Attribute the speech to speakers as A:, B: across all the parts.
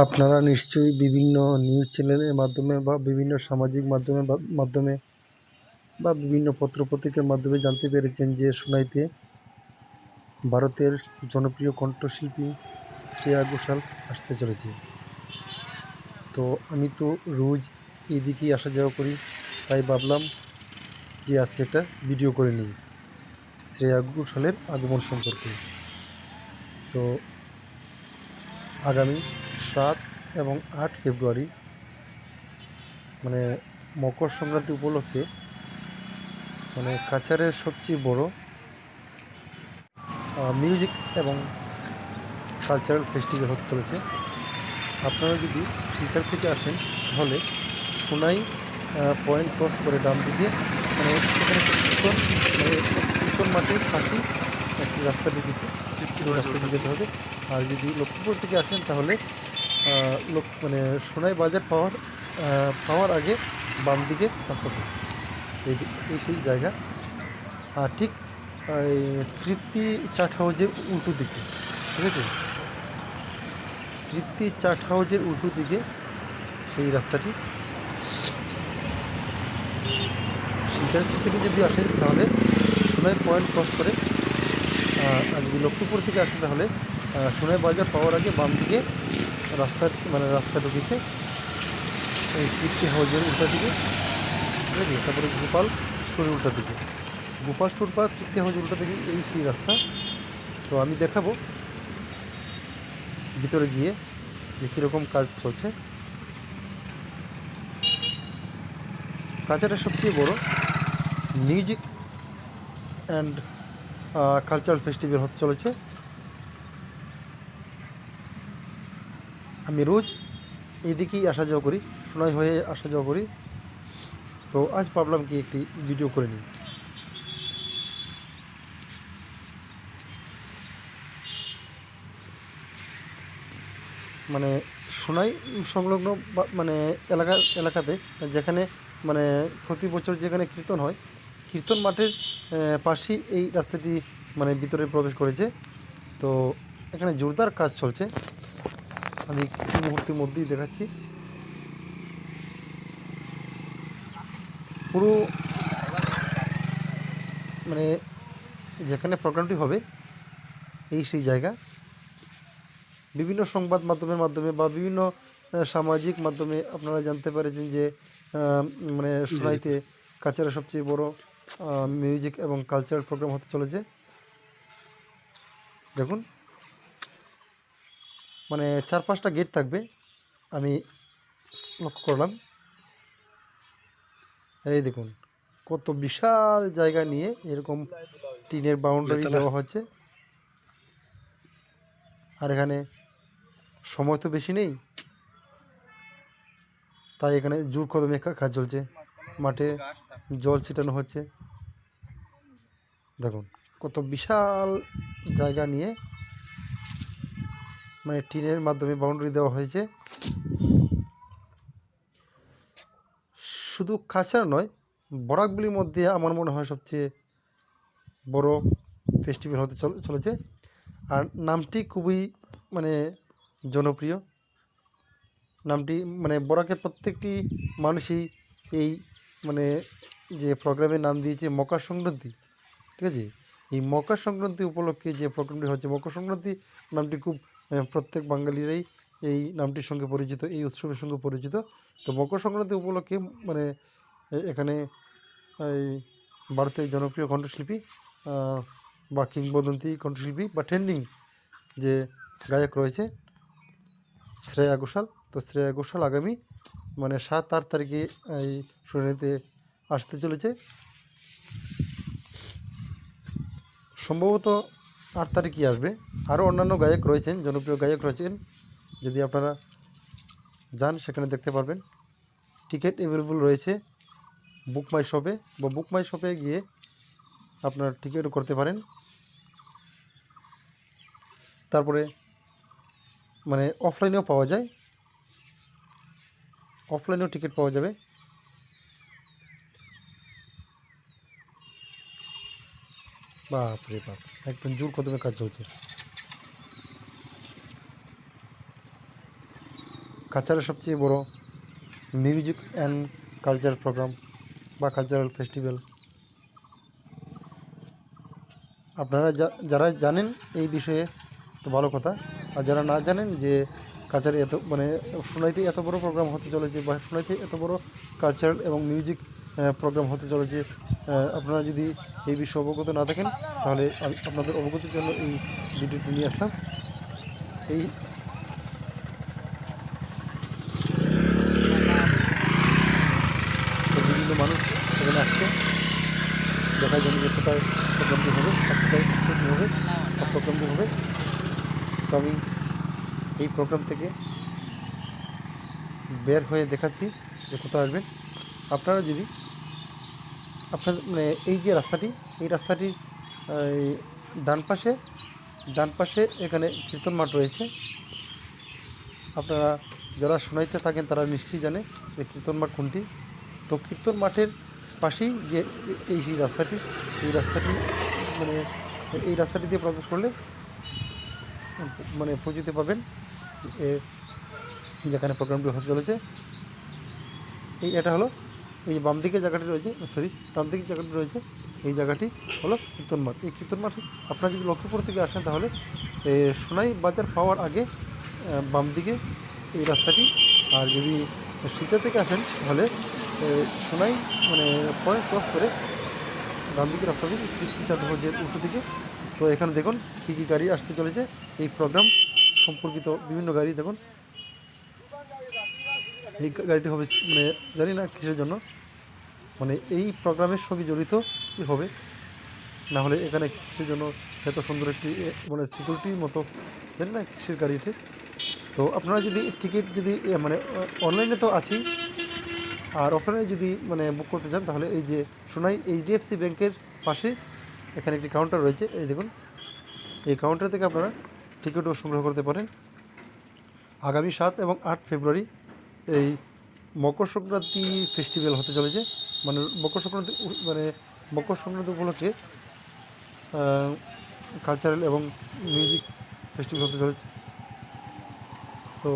A: আপনারা নিশ্চয়ই বিভিন্ন নিউজ চ্যানেলের মাধ্যমে বা বিভিন্ন সামাজিক মাধ্যমে মাধ্যমে বা বিভিন্ন পত্র পত্রিকার মাধ্যমে জানতে পেরেছেন যে সোনাইতে ভারতের জনপ্রিয় কণ্ঠশিল্পী শ্রেয়া ঘোষাল আসতে চলেছে। তো আমি তো রোজ এদিকেই আসা যাওয়া করি, তাই ভাবলাম যে আজকে একটা ভিডিও করে নিই শ্রেয়া ঘোষালের আগমন সম্পর্কে। তো আগামী সাত এবং আট ফেব্রুয়ারি মানে মকর সংক্রান্তি উপলক্ষে মানে কাছাড়ের সবচেয়ে বড় মিউজিক এবং কালচারাল ফেস্টিভ্যাল হতে চলেছে। আপনারা যদি শিলচর থেকে আসেন, তাহলে সোনাই পয়েন্ট ক্রস করে ডান দিকে মানে সেখানে মানে চিকন মাঠের পাশে একটি রাস্তা এই রাস্তা যেতে হবে। আর যদি লক্ষ্মীপুর থেকে আসেন, তাহলে লোক মানে সোনাই বাজার পাওয়ার পাওয়ার আগে বাম দিকে রাস্তা এই এই সেই জায়গা। আর ঠিক তৃপ্তি চাট হাউজের উল্টো দিকে, ঠিক আছে? তৃপ্তি চাট হাউজের উল্টো দিকে সেই রাস্তাটি। শিলচর থেকে যদি আসেন তাহলে সোনাই পয়েন্ট ক্রস করে আর যদি লক্ষ্মীপুর থেকে আসেন তাহলে সোনাই বাজার পাওয়ার আগে বাম দিকে রাস্তার মানে রাস্তা ঢুকেছে। এই তৃপ্তি হাউজের উল্টা দিকে। ঠিক আছে তারপরে গোপাল স্টোরের উল্টা দিকে। গোপাল স্টোর বা তৃপ্তি হাউজের উল্টা দিকে, এই সেই রাস্তা। তো আমি দেখাবো ভিতরে গিয়ে যে কীরকম কাজ চলছে। কাছাড়ের সবচেয়ে বড়। মিউজিক অ্যান্ড কালচারাল ফেস্টিভ্যাল হতে চলেছে। আমি রোজ এদিকেই আসা যাওয়া করি, সোনাই হয়ে আসা যাওয়া করি। তো আজ ভাবলাম কি একটি ভিডিও করে নিই। মানে সোনাই সংলগ্ন মানে এলাকা, এলাকাতে যেখানে মানে প্রতি বছর যেখানে কীর্তন হয়, কীর্তন মাঠের পাশেই এই রাস্তাটি মানে ভিতরে প্রবেশ করেছে। তো এখানে জোরদার কাজ চলছে। আমি কিছু মুহূর্তের মধ্যেই দেখাচ্ছি। পুরো মানে যেখানে প্রোগ্রামটি হবে, এই সেই জায়গা। বিভিন্ন সংবাদ মাধ্যমের মাধ্যমে বা বিভিন্ন সামাজিক মাধ্যমে আপনারা জানতে পেরেছেন যে মানে সোনাইতে কাছাড়ের সবচেয়ে বড় মিউজিক এবং কালচারাল প্রোগ্রাম হতে চলেছে। দেখুন। মানে চার পাঁচটা গেট থাকবে। আমি লক্ষ্য করলাম। এই দেখুন কত বিশাল জায়গা নিয়ে এরকম টিনের বাউন্ডারি দেওয়া হচ্ছে। আর এখানে সময় তো বেশি নেই। তাই এখানে জোর কদমে কাজ চলছে। মাঠে জল ছিটানো হচ্ছে। দেখুন কত বিশাল জায়গা নিয়ে মানে টিনের মাধ্যমে বাউন্ডারি দেওয়া হয়েছে। শুধু কাছাড় নয়, বরাকগুলির মধ্যে আমার মনে হয় সবচেয়ে বড় ফেস্টিভ্যাল হতে চল- চলেছে। আর নামটি খুবই মানে জনপ্রিয়। নামটি মানে বরাকের প্রত্যেকটি মানুষই এই মানে যে প্রোগ্রামের নাম দিয়েছে মকর সংক্রান্তি, ঠিক আছে? এই মকর সংক্রান্তি উপলক্ষে যে প্রোগ্রামটি হচ্ছে মকর সংক্রান্তি, নামটি খুব প্রত্যেক বাঙালিরাই এই নামটির সঙ্গে পরিচিত, এই উৎসবের সঙ্গে পরিচিত। তো মকর সংক্রান্তি উপলক্ষে মানে এখানে, এই, ভারতের জনপ্রিয় কণ্ঠশিল্পী বা কিংবদন্তি কণ্ঠশিল্পী বা ট্রেন্ডিং যে গায়ক রয়েছে, শ্রেয়া ঘোষাল। তো শ্রেয়া ঘোষাল আগামী মানে সাত আট তারিখে, এই শুনানিতে আসতে চলেছে। সম্ভবত আট তারিখই আসবে। আরও অন্যান্য গায়ক রয়েছেন, জনপ্রিয় গায়ক রয়েছেন। যদি আপনারা যান, সেখানে দেখতে পারবেন। টিকিট অ্যাভেলেবল রয়েছে বুক মাই শপে বা বুক মাই শপে গিয়ে আপনার টিকিটও করতে পারেন। তারপরে মানে অফলাইনেও পাওয়া যায়। অফলাইনেও টিকিট পাওয়া যাবে। বাপ রে বাপ, একদম জোর কদমে কাজ চলছে। কাছাড়ের সবচেয়ে বড় মিউজিক অ্যান্ড কালচার প্রোগ্রাম বা কালচারাল ফেস্টিভ্যাল। আপনারা যারা জানেন এই বিষয়ে তো ভালো কথা, আর যারা না জানেন যে কালচারে এত মানে সোনাইতে এত বড় প্রোগ্রাম হতে চলেছে বা সোনাইতে এত বড় কালচারাল এবং মিউজিক প্রোগ্রাম হতে চলেছে। আপনারা যদি এই বিষয়ে অবগত না থাকেন, তাহলে আপনাদের অবগতির জন্য এই ভিডিওটি নিয়ে আসলাম। এই বিভিন্ন মানুষ এখানে আসছে। দেখার জন্য যে কোথায় প্রোগ্রামটি হবে কোথায় হবে সব প্রোগ্রামটি হবে। তো আমি এই প্রোগ্রাম থেকে বের হয়ে দেখাচ্ছি যে কোথায় আসবেন। আপনারা যদি আপনার মানে এই যে রাস্তাটি, এই রাস্তাটির ডান পাশে ডান পাশে এখানে কীর্তন মাঠ রয়েছে। আপনারা যারা শোনাইতে থাকেন তারা নিশ্চয়ই জানে যে কীর্তন মাঠ কোনটি। তো কীর্তন মাঠের পাশেই যে এই সেই রাস্তাটি, এই রাস্তাটি মানে এই রাস্তাটি দিয়ে প্রবেশ করলে মানে পৌঁছতে পাবেন যেখানে প্রোগ্রামটি হতে চলেছে। এই এটা হলো এই বাম দিকে জায়গাটি রয়েছে সরি ডান দিকে জায়গাটি রয়েছে, এই জায়গাটি হলো কীর্তন মাঠ। এই কীর্তন মাঠ আপনারা যদি লক্ষ্মীপুর থেকে আসেন তাহলে সোনাই বাজার পাওয়ার আগে বাম দিকে এই রাস্তাটি, আর যদি শিলচর থেকে আসেন তাহলে সোনাই মানে পয়েন্ট ক্রস করে ডান দিকে রাস্তাটি টিচার যে উল্টো দিকে। তো এখানে দেখুন কী কী গাড়ি আসতে চলেছে। এই প্রোগ্রাম সম্পর্কিত বিভিন্ন গাড়ি দেখুন। এই গাড়িটি হবে মানে জানি না কিসের জন্য। মানে এই প্রোগ্রামের সঙ্গে জড়িত হবে। না হলে এখানে কিসের জন্য এত সুন্দর একটি মানে সিকিউরিটির মতো, জানি না কিসের গাড়ি এটি। তো আপনারা যদি টিকিট যদি মানে অনলাইনে তো আছেই। আর অফলাইনে যদি মানে বুক করতে চান, তাহলে এই যে সোনাই এইচডিএফসি ব্যাংকের পাশে এখানে একটি কাউন্টার রয়েছে। এই দেখুন, এই কাউন্টার থেকে আপনারা টিকিটও সংগ্রহ করতে পারেন। আগামী সাত এবং আট ফেব্রুয়ারি এই মকর সংক্রান্তি ফেস্টিভ্যাল হতে চলেছে। মানে মকর সংক্রান্তি মানে মকর সংক্রান্তি উপলক্ষে কালচারাল এবং মিউজিক ফেস্টিভ্যাল হতে চলেছে। তো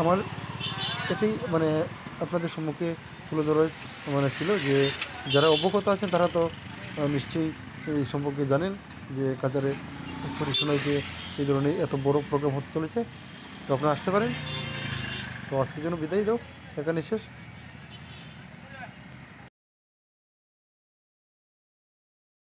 A: আমার এটাই মানে আপনাদের সম্মুখে তুলে ধরার মানে ছিল যে, যারা অবগত আছেন তারা তো নিশ্চয়ই এই সম্পর্কে জানেন যে কাজারে শোনায় যে এই ধরনের এত বড় প্রোগ্রাম হতে চলেছে। তো আপনারা আসতে পারেন। তো আজকের জন্য বিদায় দাও। এখানে শেষ।